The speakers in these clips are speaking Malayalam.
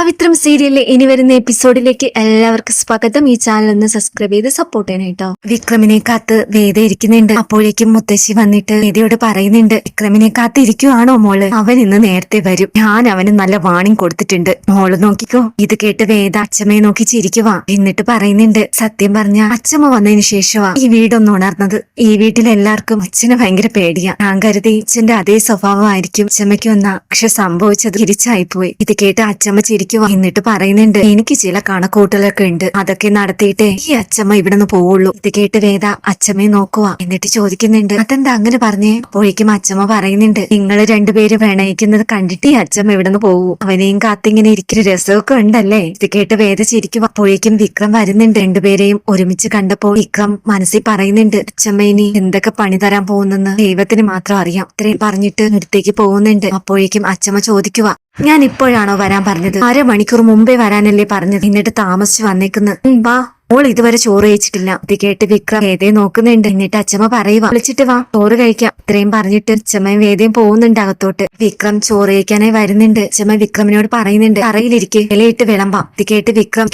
പവിത്രം സീരിയലിലെ ഇനി വരുന്ന എപ്പിസോഡിലേക്ക് എല്ലാവർക്കും സ്വാഗതം. ഈ ചാനൽ ഒന്ന് സബ്സ്ക്രൈബ് ചെയ്ത് സപ്പോർട്ട് ചെയ്യണേട്ടോ വിക്രമിനെ കാത്ത് വേദ ഇരിക്കുന്നുണ്ട്. അപ്പോഴേക്കും മുത്തശ്ശി വന്നിട്ട് വേദയോട് പറയുന്നുണ്ട് വിക്രമിനെ കാത്ത് ഇരിക്കുവാണോ മോൾ? അവൻ ഇന്ന് നേരത്തെ വരും. ഞാൻ അവന് നല്ല വാണിംഗ് കൊടുത്തിട്ടുണ്ട്. മോൾ നോക്കിക്കോ. ഇത് കേട്ട് വേദ അച്ഛമ്മയെ നോക്കി ചിരിക്കുവാ. എന്നിട്ട് പറയുന്നുണ്ട് സത്യം പറഞ്ഞ അച്ഛമ്മ വന്നതിന് ശേഷമാ ഈ വീടൊന്ന് ഉണർന്നത്. ഈ വീട്ടിലെല്ലാവർക്കും അച്ഛന് ഭയങ്കര പേടിയാ. ഞാൻ കരുതി അച്ഛന്റെ അതേ സ്വഭാവമായിരിക്കും. അച്ഛമ്മയ്ക്ക് വന്ന പക്ഷെ സംഭവിച്ചത് തിരിച്ചായിപ്പോയി. ഇത് കേട്ട് അച്ഛമ്മ ചിരിക്കുവാ വന്നിട്ട് പറയുന്നുണ്ട്. എനിക്ക് ചില കണക്കൂട്ടലൊക്കെ ഉണ്ട്. അതൊക്കെ നടത്തിയിട്ടേ ഈ അച്ഛമ്മ ഇവിടെ നിന്ന് പോവുള്ളൂ. ഇത് കേട്ട് വേദ അച്ഛമ്മയെ നോക്കുക എന്നിട്ട് ചോദിക്കുന്നുണ്ട്. അതെന്താ അങ്ങനെ പറഞ്ഞേ? അപ്പോഴേക്കും അച്ഛമ്മ പറയുന്നുണ്ട്. നിങ്ങൾ രണ്ടുപേരും പ്രണയിക്കുന്നത് കണ്ടിട്ട് ഈ അച്ഛമ്മ ഇവിടെ നിന്ന് പോവൂ. അവനെയും കാത്തിങ്ങനെ ഇരിക്കുന്ന രസമൊക്കെ ഉണ്ടല്ലേ? ഇത് കേട്ട് വേദ ചിരിക്കും അപ്പോഴേക്കും വിക്രം വരുന്നുണ്ട്. രണ്ടുപേരെയും ഒരുമിച്ച് കണ്ടപ്പോൾ വിക്രം മനസ്സിൽ പറയുന്നുണ്ട്. അച്ഛമ്മ ഇനി എന്തൊക്കെ പണി തരാൻ പോകുന്നെന്ന് ദൈവത്തിന് മാത്രം അറിയാം. ഇത്രയും പറഞ്ഞിട്ട് അടുത്തേക്ക് പോകുന്നുണ്ട്. അപ്പോഴേക്കും അച്ഛമ്മ ചോദിക്കുക ഞാൻ ഇപ്പോഴാണോ വരാൻ പറഞ്ഞത്? അരമണിക്കൂർ മുമ്പേ വരാനല്ലേ പറഞ്ഞത്? എന്നിട്ട് താമസിച്ച് വന്നേക്കുന്നു. വാ. മോൾ ഇതുവരെ ചോറ് കഴിച്ചിട്ടില്ല. ഇത് കേട്ട് വിക്രം വേദയെ നോക്കുന്നുണ്ട്. എന്നിട്ട് അച്ഛമ്മ പറയുക വിളിച്ചിട്ട് വാ ചോറ് കഴിക്കാം. ഇത്രയും പറഞ്ഞിട്ട് അച്ഛമ്മയും വേദയും പോകുന്നുണ്ട് അകത്തോട്ട്. വിക്രം ചോറ് കഴിക്കാനായി വരുന്നുണ്ട്. അച്ഛമ്മ വിക്രമിനോട് പറയുന്നുണ്ട് അറയിലിരിക്കെ ഇലയിട്ട് വിളമ്പാം. ഇത് കേട്ട് വിക്രം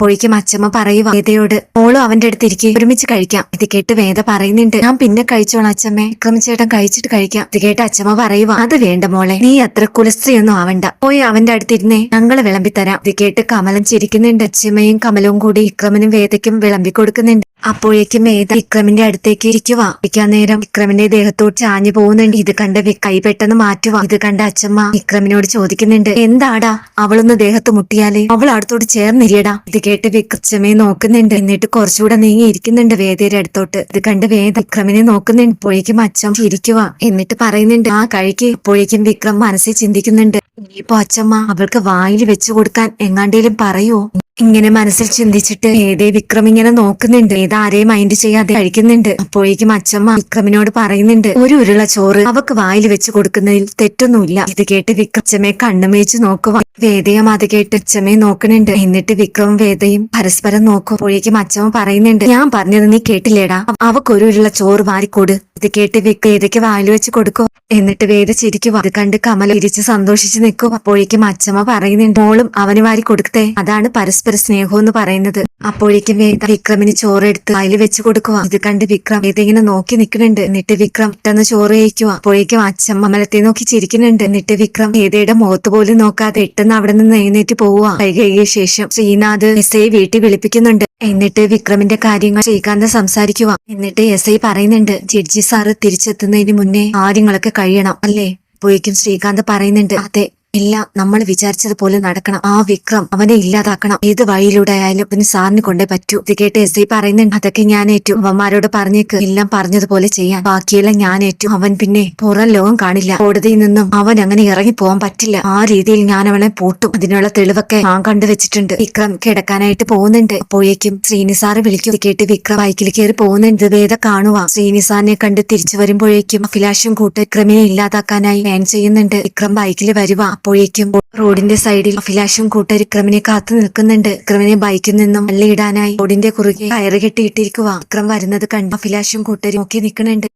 പൊഴിക്കും അച്ഛമ്മ പറയുക വേദയോട് മോളും അവന്റെ അടുത്ത് ഇരിക്കെ ഒരുമിച്ച് കഴിക്കാം. ഇത് കേട്ട് വേദ പറയുന്നുണ്ട് ഞാൻ പിന്നെ കഴിച്ചോളാം അച്ഛമ്മേ വിക്രം ചേട്ടൻ കഴിച്ചിട്ട് കഴിക്കാം. ഇത് കേട്ട് അച്ഛമ്മ പറയുക അത് വേണ്ട മോളെ നീ അത്ര കുലസ്ത്രീയൊന്നും ആവണ്ട. പോയി അവന്റെ അടുത്തിരുന്നേ ഞങ്ങൾ വിളമ്പിത്തരാം. ഇത് കേട്ട് കമലം ചിരിക്കുന്നുണ്ട്. അച്ഛമ്മയും കമലവും കൂടി വിക്രമിനും വേദയ്ക്കും വിളമ്പി കൊടുക്കുന്നുണ്ട് അപ്പോഴേക്കും വേദ വിക്രമിന്റെ അടുത്തേക്ക് ഇരിക്കുക ഇരിക്കാൻ നേരം വിക്രമിന്റെ ദേഹത്തോട് ചാഞ്ഞു പോകുന്നുണ്ട്. ഇത് കണ്ട് കൈ പെട്ടെന്ന് മാറ്റുക ഇത് കണ്ട അച്ഛമ്മ വിക്രമിനോട് ചോദിക്കുന്നുണ്ട് എന്താടാ? അവളൊന്ന് ദേഹത്ത് മുട്ടിയാലേ? അവൾ അടുത്തോട്ട് ചേർന്നിരിയടാ. ഇത് കേട്ട് വിക്രച്ചമ്മയെ നോക്കുന്നുണ്ട്. എന്നിട്ട് കുറച്ചുകൂടെ നീങ്ങി ഇരിക്കുന്നുണ്ട് വേദയുടെ അടുത്തോട്ട്. ഇത് കണ്ട് വേദ വിക്രമിനെ നോക്കുന്നുണ്ട്. അപ്പോഴേക്കും അച്ഛൻ ചിരിക്കുക എന്നിട്ട് പറയുന്നുണ്ട് ആ കഴിക്ക്. അപ്പോഴേക്കും വിക്രം മനസ്സിൽ ചിന്തിക്കുന്നുണ്ട് ഇനിയിപ്പോ അച്ഛമ്മ അവൾക്ക് വായിൽ വെച്ചു കൊടുക്കാൻ എങ്ങാണ്ടേലും പറയോ? ഇങ്ങനെ മനസ്സിൽ ചിന്തിച്ചിട്ട് ഏതേ വിക്രം ഇങ്ങനെ നോക്കുന്നുണ്ട്. ഏതാരെയും മൈൻഡ് ചെയ്യാതെ കഴിക്കുന്നുണ്ട്. അപ്പോഴേക്കും അച്ഛമ്മ വിക്രമിനോട് പറയുന്നുണ്ട് ഒരു ഉരുള ചോറ് അവക്ക് വായിൽ വെച്ച് കൊടുക്കുന്നതിൽ തെറ്റൊന്നുമില്ല. ഇത് കേട്ട് വിക്രച്ചമ്മയെ കണ്ണുമേച്ച് നോക്കുക വേദയും അത് കേട്ട് അച്ഛമ്മയെ നോക്കുന്നുണ്ട്. എന്നിട്ട് വിക്രവും വേദയും പരസ്പരം നോക്കും. അപ്പോഴേക്കും അച്ഛമ്മ പറയുന്നുണ്ട് ഞാൻ പറഞ്ഞത് നീ കേട്ടില്ലേടാ. അവക്ക് ഒരു ഉരുള ചോറ് വാരിക്കൊട് ഇത് കേട്ട് വിക്ര ഏതൊക്കെ വായിൽ വെച്ച് കൊടുക്കും. എന്നിട്ട് വേദ ചിരിക്കും അത് കണ്ട് കമല ഇരിച്ച് സന്തോഷിച്ച് നിൽക്കും. അപ്പോഴേക്കും അച്ഛമ്മ പറയുന്നുണ്ട് മോളും അവന് വാരി കൊടുക്കട്ടെ അതാണ് പരസ്പര സ്നേഹം എന്ന് പറയുന്നത്. അപ്പോഴേക്കും വേദ വിക്രമിന് ചോറെടുത്ത് അതിൽ വെച്ച് കൊടുക്കുക ഇത് കണ്ട് വിക്രം വേദ ഇങ്ങനെ നോക്കി നിൽക്കുന്നുണ്ട്. എന്നിട്ട് വിക്രം പെട്ടെന്ന് ചോറ് കഴിക്കുക അപ്പോഴേക്കും അച്ഛമ്മ മലത്തെ നോക്കി ചിരിക്കുന്നുണ്ട്. എന്നിട്ട് വിക്രം വേദയുടെ മുഖത്ത് പോലും നോക്കാതെ പെട്ടെന്ന് അവിടെ നിന്ന് എഴുന്നേറ്റ് പോവുക കൈ കഴിയ ശേഷം ശ്രീനാഥ് എസ് വീട്ടിൽ വിളിപ്പിക്കുന്നുണ്ട്. എന്നിട്ട് വിക്രമിന്റെ കാര്യങ്ങൾ ശ്രീകാന്ത് സംസാരിക്കുക എന്നിട്ട് എസ് ഐ പറയുന്നുണ്ട് ജഡ്ജി സാറ് തിരിച്ചെത്തുന്നതിന് മുന്നേ കാര്യങ്ങളൊക്കെ കഴിയണം അല്ലേ? അപ്പോഴേക്കും ശ്രീകാന്ത് പറയുന്നുണ്ട് അതെ എല്ലാം നമ്മൾ വിചാരിച്ചതുപോലെ നടക്കണം. ആ വിക്രം അവനെ ഇല്ലാതാക്കണം. ഏത് വഴിയിലൂടെ ആയാലും അവന് സാറിന് കൊണ്ടേ പറ്റൂ. ഇത് കേട്ട് എസ് ഐ പറയുന്നുണ്ട് അതൊക്കെ ഞാൻ ഏറ്റു. അവന്മാരോട് പറഞ്ഞേക്ക്. എല്ലാം പറഞ്ഞതുപോലെ ചെയ്യാൻ. ബാക്കിയെല്ലാം ഞാൻ ഏറ്റു. അവൻ പിന്നെ പുറം ലോകം കാണില്ല. കോടതിയിൽ നിന്നും അവൻ അങ്ങനെ ഇറങ്ങി പോകാൻ പറ്റില്ല. ആ രീതിയിൽ ഞാൻ അവനെ പൂട്ടും. അതിനുള്ള തെളിവൊക്കെ ഞാൻ കണ്ടുവച്ചിട്ടുണ്ട് വിക്രം കിടക്കാനായിട്ട് പോകുന്നുണ്ട്. അപ്പോഴേക്കും ശ്രീനിസാറ് വിളിക്കും. ഇത് കേട്ട് വിക്രം ബൈക്കിൽ കയറി പോകുന്നുണ്ട്. വേദ കാണുക ശ്രീനിസാറിനെ കണ്ട് തിരിച്ചു വരുമ്പോഴേക്കും അഭിലാഷും കൂട്ട് വിക്രമിനെ ഇല്ലാതാക്കാനായി പ്ലാൻ ചെയ്യുന്നുണ്ട്. വിക്രം ബൈക്കിൽ വരുക അപ്പോഴേക്കും റോഡിന്റെ സൈഡിൽ അഭിലാഷും കൂട്ടർ വിക്രമിനെ കാത്തു നിൽക്കുന്നുണ്ട്. വിക്രമിനെ ബൈക്കിൽ നിന്നും തള്ളിയിടാനായി റോഡിന്റെ കുറുകെ കയറ് കെട്ടിയിട്ടിരിക്കുക വരുന്നത് കണ്ട് അഭിലാഷും കൂട്ടരും നോക്കി നിൽക്കുന്നുണ്ട്.